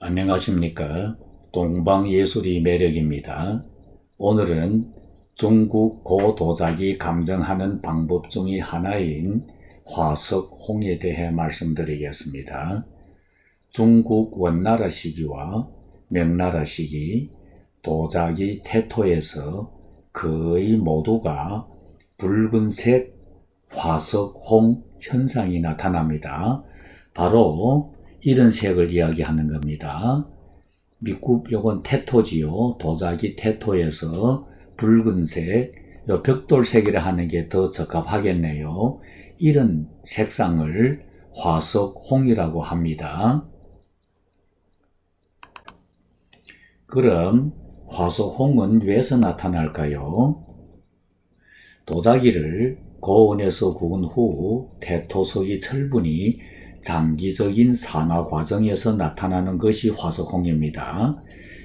안녕하십니까. 동방예술이 매력입니다. 오늘은 중국 고도자기 감정하는 방법 중의 하나인 화석홍에 대해 말씀드리겠습니다. 중국 원나라 시기와 명나라 시기 도자기 태토에서 거의 모두가 붉은색 화석홍 현상이 나타납니다. 바로 이런 색을 이야기하는 겁니다. 밑굽 요건 태토지요. 도자기 태토에서 붉은색, 요 벽돌색이라 하는 게 더 적합하겠네요. 이런 색상을 화석홍이라고 합니다. 그럼 화석홍은 왜서 나타날까요? 도자기를 고온에서 구운 후 태토석이 철분이 장기적인 산화 과정에서 나타나는 것이 화석홍입니다.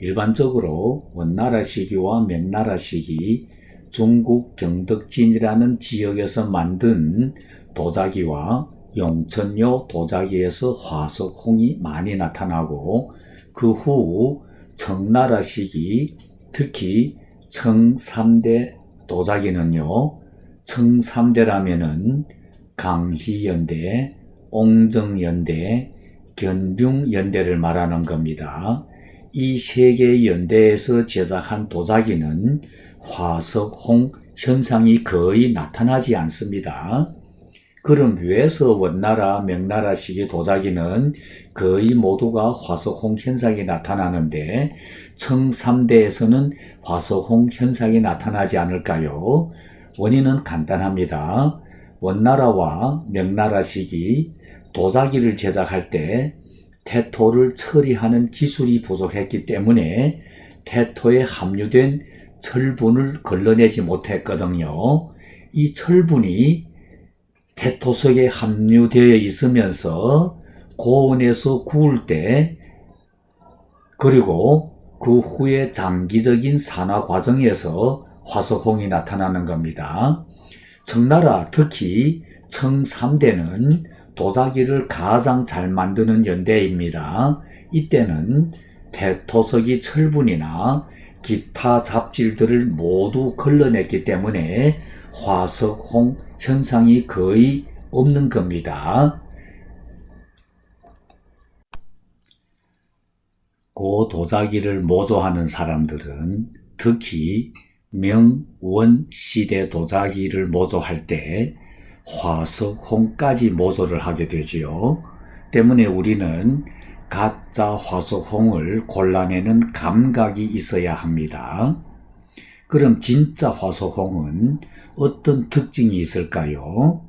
일반적으로 원나라 시기와 명나라 시기 중국 경덕진이라는 지역에서 만든 도자기와 용천요 도자기에서 화석홍이 많이 나타나고 그 후 청나라 시기 특히 청3대 도자기는요 청3대라면은 강희연대 옹정연대, 견중연대를 말하는 겁니다. 이 세 개의 연대에서 제작한 도자기는 화석홍 현상이 거의 나타나지 않습니다. 그럼 왜서 원나라, 명나라 시기 도자기는 거의 모두가 화석홍 현상이 나타나는데 청3대에서는 화석홍 현상이 나타나지 않을까요? 원인은 간단합니다. 원나라와 명나라 시기 도자기를 제작할 때 태토를 처리하는 기술이 부족했기 때문에 태토에 함유된 철분을 걸러내지 못했거든요. 이 철분이 태토 속에 함유되어 있으면서 고온에서 구울 때 그리고 그 후에 장기적인 산화 과정에서 화석홍이 나타나는 겁니다. 청나라 특히 청3대는 도자기를 가장 잘 만드는 연대입니다. 이때는 대토석이 철분이나 기타 잡질들을 모두 걸러냈기 때문에 화석홍 현상이 거의 없는 겁니다. 고 도자기를 모조하는 사람들은 특히 명, 원 시대 도자기를 모조할 때 화석, 홍까지 모조를 하게 되지요. 때문에 우리는 가짜 화석, 홍을 골라내는 감각이 있어야 합니다. 그럼 진짜 화석, 홍은 어떤 특징이 있을까요?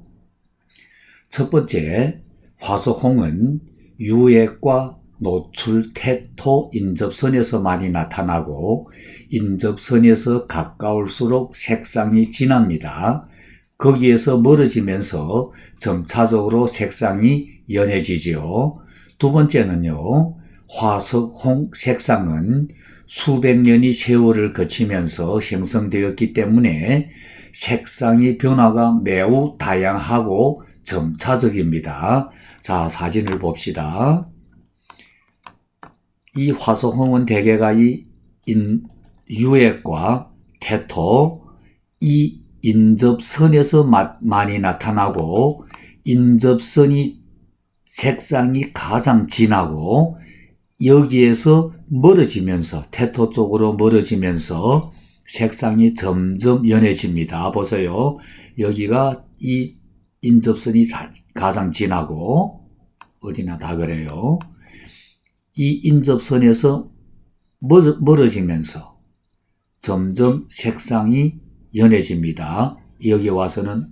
첫 번째, 화석, 홍은 유액과 노출 태토 인접선에서 많이 나타나고 인접선에서 가까울수록 색상이 진합니다. 거기에서 멀어지면서 점차적으로 색상이 연해지지요. 두 번째는요. 화석홍 색상은 수백 년의 세월을 거치면서 형성되었기 때문에 색상의 변화가 매우 다양하고 점차적입니다. 자, 사진을 봅시다. 이 화석홍은 대개가 이 인, 유액과 태토, 이 인접선에서 마, 많이 나타나고 인접선이 색상이 가장 진하고 여기에서 멀어지면서 태토 쪽으로 멀어지면서 색상이 점점 연해집니다. 보세요. 여기가 이 인접선이 가장 진하고 어디나 다 그래요. 이 인접선에서 멀어지면서 점점 색상이 연해집니다. 여기 와서는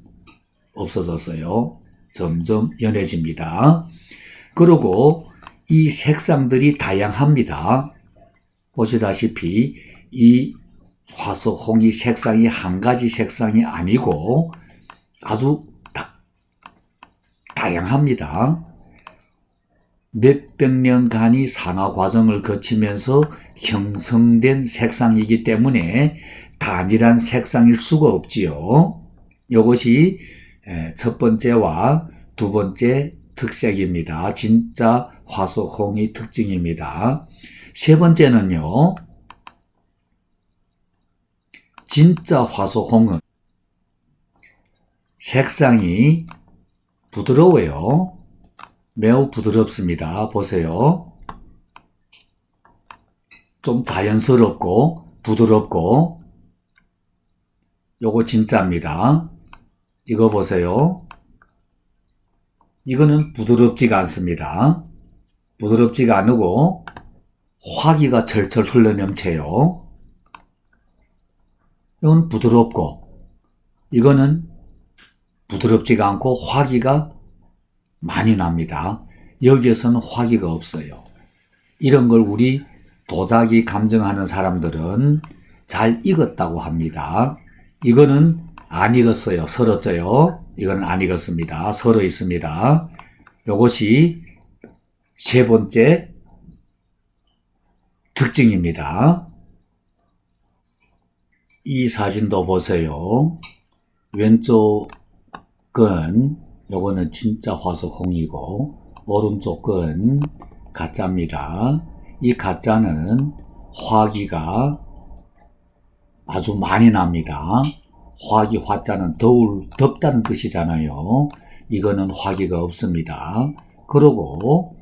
없어졌어요. 점점 연해집니다. 그리고 이 색상들이 다양합니다. 보시다시피 이 화석홍이 색상이 한 가지 색상이 아니고 아주 다, 다양합니다. 몇백 년간의 산화 과정을 거치면서 형성된 색상이기 때문에 단일한 색상일 수가 없지요. 이것이 첫 번째와 두 번째 특색입니다. 진짜 화석홍의 특징입니다. 세 번째는요. 진짜 화석홍은 색상이 부드러워요. 매우 부드럽습니다. 보세요. 좀 자연스럽고 부드럽고 요거 진짜입니다. 이거 보세요. 이거는 부드럽지가 않습니다. 부드럽지가 않고 화기가 철철 흘러 넘쳐요. 이건 부드럽고 이거는 부드럽지가 않고 화기가 많이 납니다. 여기에서는 화기가 없어요. 이런 걸 우리 도자기 감정하는 사람들은 잘 익었다고 합니다. 이거는 안 익었어요. 설었져요. 이건 안 익었습니다. 설어 있습니다. 요것이 세 번째 특징입니다. 이 사진도 보세요. 왼쪽은 요거는 진짜 화석홍이고 오른쪽은 가짜입니다. 이 가짜는 화기가 아주 많이 납니다. 화기 화자는 더울 덥다는 뜻이잖아요. 이거는 화기가 없습니다. 그리고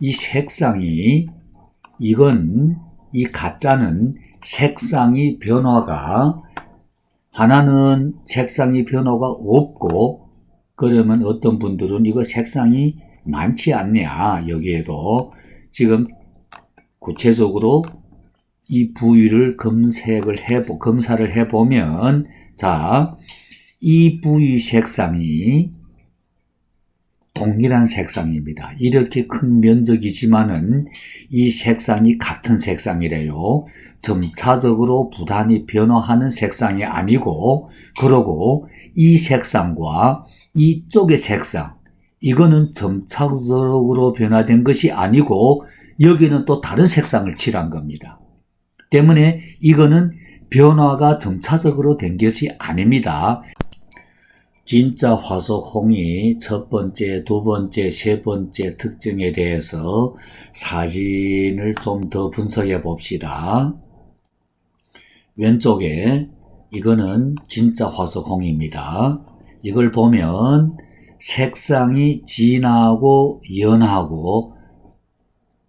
이 색상이 이건 이 가짜는 색상이 변화가 하나는 색상이 변화가 없고 그러면 어떤 분들은 이거 색상이 많지 않냐 여기에도 지금 구체적으로 이 부위를 검색을 해보 검사를 해 보면 자, 이 부위 색상이 동일한 색상입니다. 이렇게 큰 면적이지만은 이 색상이 같은 색상이래요. 점차적으로 부단히 변화하는 색상이 아니고, 그러고 이 색상과 이쪽의 색상, 이거는 점차적으로 변화된 것이 아니고, 여기는 또 다른 색상을 칠한 겁니다. 때문에 이거는 변화가 점차적으로 된 것이 아닙니다. 진짜 화석홍이 첫 번째, 두 번째, 세 번째 특징에 대해서 사진을 좀 더 분석해 봅시다. 왼쪽에 이거는 진짜 화석홍입니다. 이걸 보면 색상이 진하고 연하고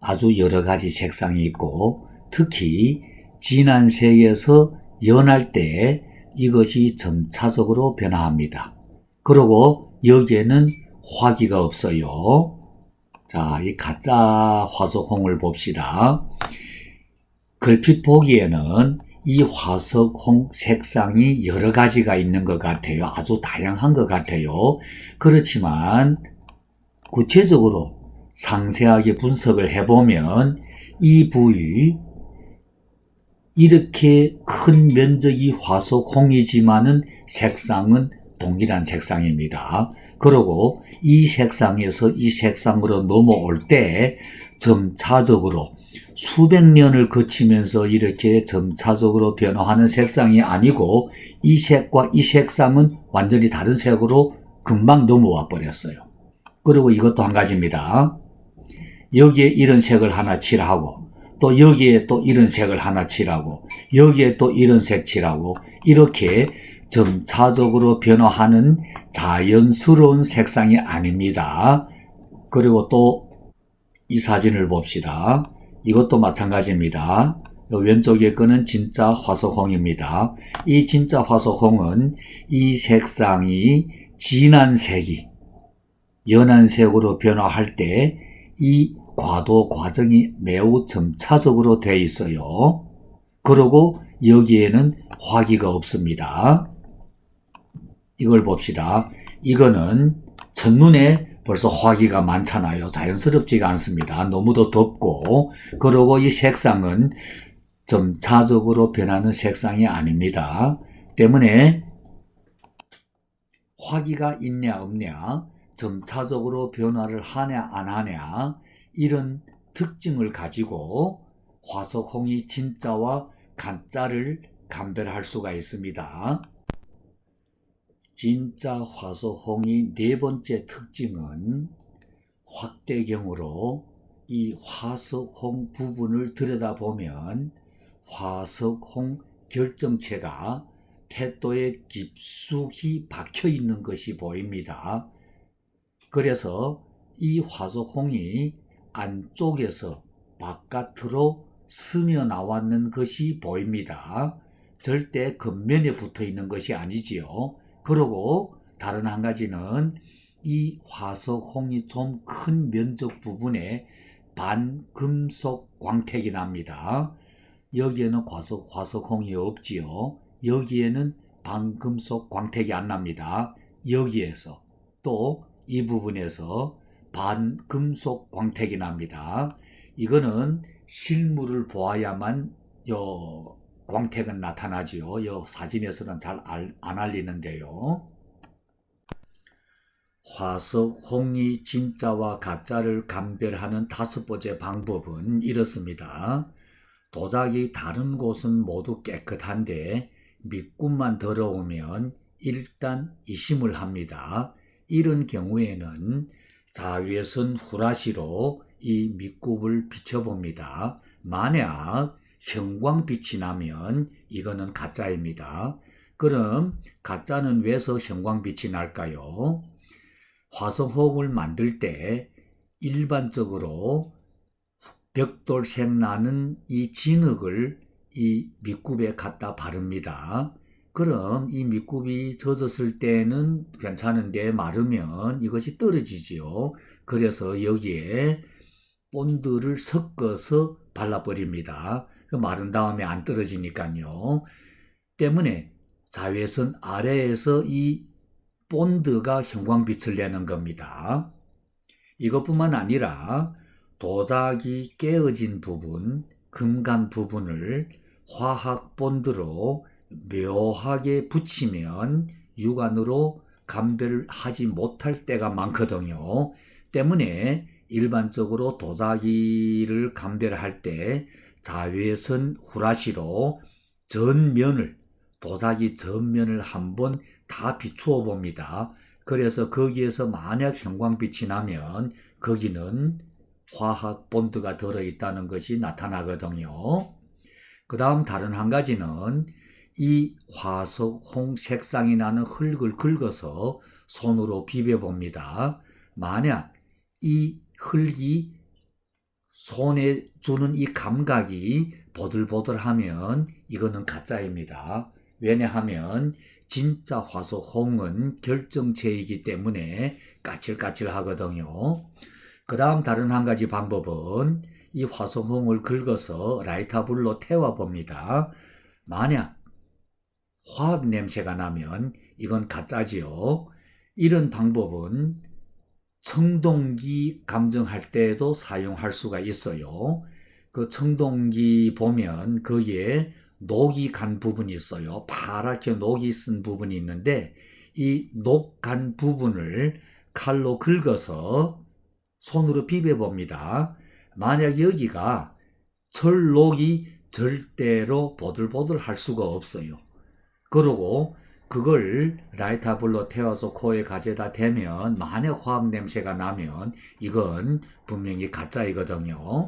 아주 여러 가지 색상이 있고 특히 진한 색에서 연할 때 이것이 점차적으로 변화합니다. 그리고 여기에는 화기가 없어요. 자, 이 가짜 화석홍을 봅시다. 걸핏 보기에는 이 화석홍 색상이 여러 가지가 있는 것 같아요. 아주 다양한 것 같아요. 그렇지만 구체적으로 상세하게 분석을 해보면 이 부위 이렇게 큰 면적이 화석홍이지만은 색상은 동일한 색상입니다. 그리고 이 색상에서 이 색상으로 넘어올 때 점차적으로 수백 년을 거치면서 이렇게 점차적으로 변화하는 색상이 아니고 이 색과 이 색상은 완전히 다른 색으로 금방 넘어와 버렸어요. 그리고 이것도 한 가지입니다. 여기에 이런 색을 하나 칠하고 또 여기에 또 이런 색을 하나 칠하고 여기에 또 이런 색 칠하고 이렇게 점차적으로 변화하는 자연스러운 색상이 아닙니다. 그리고 또 이 사진을 봅시다. 이것도 마찬가지입니다. 왼쪽에 거는 진짜 화석홍입니다. 이 진짜 화석홍은 이 색상이 진한 색이 연한 색으로 변화할 때 이 과도 과정이 매우 점차적으로 되어 있어요. 그리고 여기에는 화기가 없습니다. 이걸 봅시다. 이거는 첫눈에 벌써 화기가 많잖아요. 자연스럽지가 않습니다. 너무도 덥고, 그리고 이 색상은 점차적으로 변하는 색상이 아닙니다. 때문에 화기가 있냐 없냐, 점차적으로 변화를 하냐 안 하냐, 이런 특징을 가지고 화석홍이 진짜와 가짜를 감별할 수가 있습니다. 진짜 화석홍이 네 번째 특징은 확대경으로 이 화석홍 부분을 들여다보면 화석홍 결정체가 태도에 깊숙이 박혀 있는 것이 보입니다. 그래서 이 화석홍이 안쪽에서 바깥으로 스며 나왔는 것이 보입니다. 절대 겉면에 붙어 있는 것이 아니지요. 그리고 다른 한 가지는 이 화석홍이 좀 큰 면적 부분에 반금속 광택이 납니다. 여기에는 화석, 화석홍이 없지요. 여기에는 반금속 광택이 안 납니다. 여기에서 또 이 부분에서 반금속 광택이 납니다. 이거는 실물을 보아야만 요 광택은 나타나지요. 요 사진에서는 잘 안 알리는데요. 화석, 홍이 진짜와 가짜를 감별하는 다섯 번째 방법은 이렇습니다. 도자기 다른 곳은 모두 깨끗한데 밑굽만 더러우면 일단 이심을 합니다. 이런 경우에는 자외선 후라시로 이 밑굽을 비춰봅니다. 만약 형광빛이 나면 이거는 가짜입니다. 그럼 가짜는 왜서 형광빛이 날까요? 화성호흡을 만들 때 일반적으로 벽돌색 나는 이 진흙을 이 밑굽에 갖다 바릅니다. 그럼 이 밑굽이 젖었을 때는 괜찮은데 마르면 이것이 떨어지지요. 그래서 여기에 본드를 섞어서 발라버립니다. 그 마른 다음에 안 떨어지니까요. 때문에 자외선 아래에서 이 본드가 형광빛을 내는 겁니다. 이것뿐만 아니라 도자기 깨어진 부분, 금간 부분을 화학 본드로 묘하게 붙이면 육안으로 감별하지 못할 때가 많거든요. 때문에 일반적으로 도자기를 감별할 때 자외선 후라시로 전면을 도자기 전면을 한번 다 비추어 봅니다. 그래서 거기에서 만약 형광빛이 나면 거기는 화학 본드가 들어 있다는 것이 나타나거든요. 그 다음 다른 한 가지는 이 화석 홍 색상이 나는 흙을 긁어서 손으로 비벼봅니다. 만약 이 흙이 손에 주는 이 감각이 보들보들하면 이거는 가짜입니다. 왜냐하면 진짜 화석 홍은 결정체이기 때문에 까칠까칠 하거든요. 그 다음 다른 한 가지 방법은 이 화석홍을 긁어서 라이터불로 태워 봅니다. 만약 화학 냄새가 나면 이건 가짜지요. 이런 방법은 청동기 감정할 때도 사용할 수가 있어요. 그 청동기 보면 거기에 녹이 간 부분이 있어요. 파랗게 녹이 쓴 부분이 있는데 이 녹 간 부분을 칼로 긁어서 손으로 비벼 봅니다. 만약 여기가 철록이 절대로 보들보들 할 수가 없어요. 그러고 그걸 라이터불로 태워서 코에 가져다 대면 만약 화학 냄새가 나면 이건 분명히 가짜이거든요.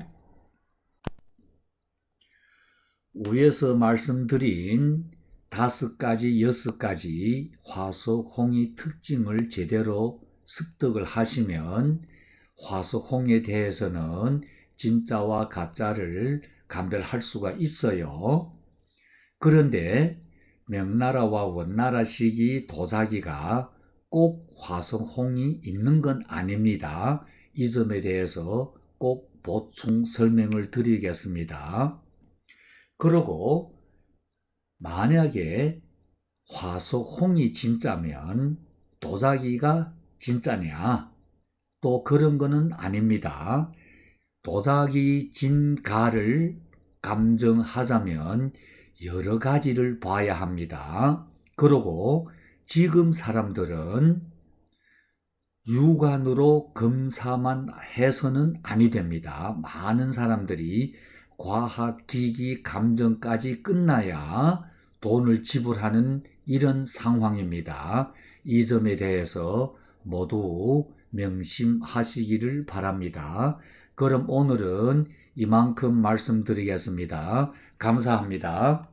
위에서 말씀드린 다섯 가지, 여섯 가지 화석 홍의 특징을 제대로 습득을 하시면 화석 홍에 대해서는 진짜와 가짜를 감별할 수가 있어요. 그런데 명나라와 원나라 시기 도자기가 꼭 화성홍이 있는 건 아닙니다. 이 점에 대해서 꼭 보충 설명을 드리겠습니다. 그리고 만약에 화석홍이 진짜면 도자기가 진짜냐? 또 그런 거는 아닙니다. 도자기 진가를 감정하자면 여러 가지를 봐야 합니다. 그리고 지금 사람들은 육안으로 검사만 해서는 아니 됩니다. 많은 사람들이 과학 기기 감정까지 끝나야 돈을 지불하는 이런 상황입니다. 이 점에 대해서 모두 명심하시기를 바랍니다. 그럼 오늘은 이만큼 말씀드리겠습니다. 감사합니다.